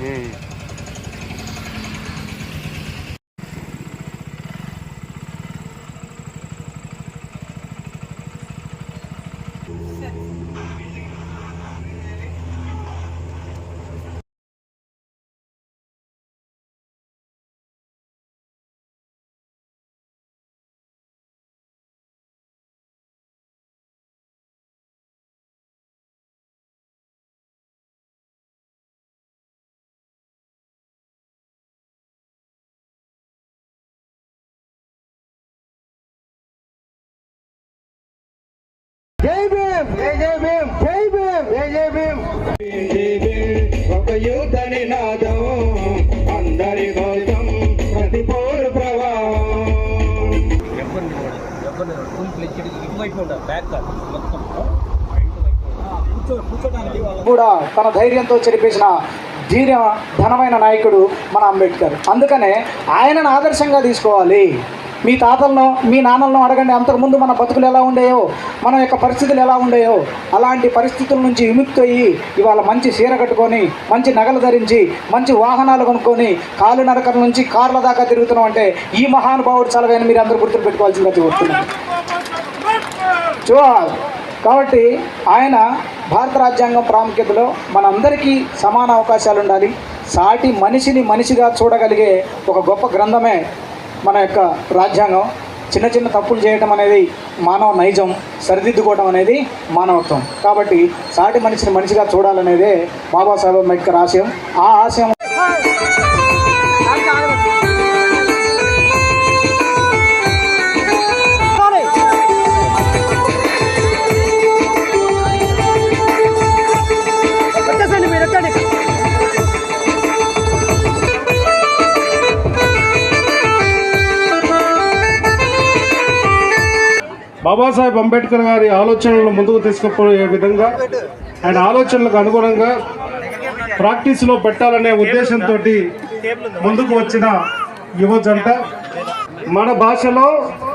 嗯。యుద్ధ నినాదం అందరి కోసం ప్రతి పోరు ప్రవాహం కూడా తన ధైర్యంతో చెరిపేసిన ధీర్య ధనమైన నాయకుడు మన అంబేద్కర్. అందుకనే ఆయనను ఆదర్శంగా తీసుకోవాలి. మీ తాతలను మీ నాన్నలను అడగండి. అంతకుముందు మన బతుకులు ఎలా ఉండేయో మన యొక్క పరిస్థితులు ఎలా ఉండేయో అలాంటి పరిస్థితుల నుంచి విముక్తి అయ్యి ఇవాళ మంచి చీర కట్టుకొని మంచి నగలు ధరించి మంచి వాహనాలు కొనుక్కొని కాలు నరకల నుంచి కార్ల దాకా తిరుగుతున్నాం అంటే ఈ మహానుభావుడు చలవని మీరు అందరూ గుర్తులు పెట్టుకోవాల్సిందిగా కోరుతున్నాను చూ కాబట్టి ఆయన భారత రాజ్యాంగం ప్రాముఖ్యతలో మనందరికీ సమాన అవకాశాలు ఉండాలి సాటి మనిషిని మనిషిగా చూడగలిగే ఒక గొప్ప గ్రంథమే మన యొక్క రాజ్యాంగం చిన్న చిన్న తప్పులు చేయటం అనేది మానవ నైజం సరిదిద్దుకోవడం అనేది మానవత్వం. కాబట్టి సాటి మనిషిని మనిషిగా చూడాలనేదే బాబాసాహెబ్ అంబేద్కర్ ఆశయం. ఆ ఆశయం బాబాసాహెబ్ అంబేద్కర్ గారి ఆలోచనలను ముందుకు తీసుకుపోయే విధంగా ఆయన ఆలోచనలకు అనుగుణంగా ప్రాక్టీస్లో పెట్టాలనే ఉద్దేశంతో ముందుకు వచ్చిన యువ జంట. మన భాషలో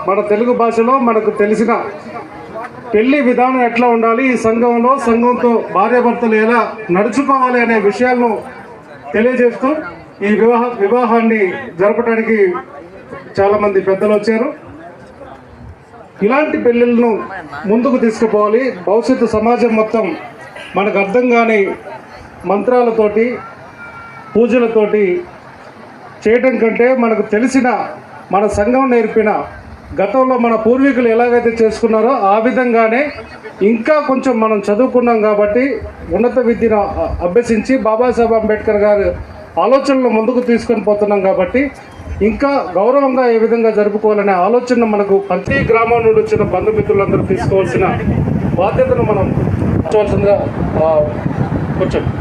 మన తెలుగు భాషలో మనకు తెలిసిన పెళ్ళి విధానం ఎట్లా ఉండాలి ఈ సంఘంలో సంఘంతో భార్యాభర్తలు ఎలా నడుచుకోవాలి అనే విషయాలను తెలియజేస్తూ ఈ వివాహ వివాహాన్ని జరపడానికి చాలామంది పెద్దలు వచ్చారు. ఇలాంటి పెళ్ళిళ్ళను ముందుకు తీసుకుపోవాలి. భవిష్యత్తు సమాజం మొత్తం మనకు అర్థం కాని మంత్రాలతోటి పూజలతోటి చేయటం కంటే మనకు తెలిసిన మన సంఘం నేర్పిన గతంలో మన పూర్వీకులు ఎలాగైతే చేసుకున్నారో ఆ విధంగానే ఇంకా కొంచెం మనం చదువుకున్నాం కాబట్టి ఉన్నత విద్యను అభ్యసించి బాబాసాహెబ్ అంబేద్కర్ గారు ఆలోచనలు ముందుకు తీసుకొని పోతున్నాం కాబట్టి ఇంకా గౌరవంగా ఏ విధంగా జరుపుకోవాలనే ఆలోచన మనకు ప్రతి గ్రామం నుండి వచ్చిన బంధుమిత్రులందరూ తీసుకోవాల్సిన బాధ్యతను మనం చూడాల్సిందిగా కూర్చోండి.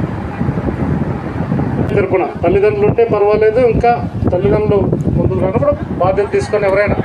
తరపున తల్లిదండ్రులు ఉంటే పర్వాలేదు ఇంకా తల్లిదండ్రులు ముందుకు కూడా బాధ్యత తీసుకొని ఎవరైనా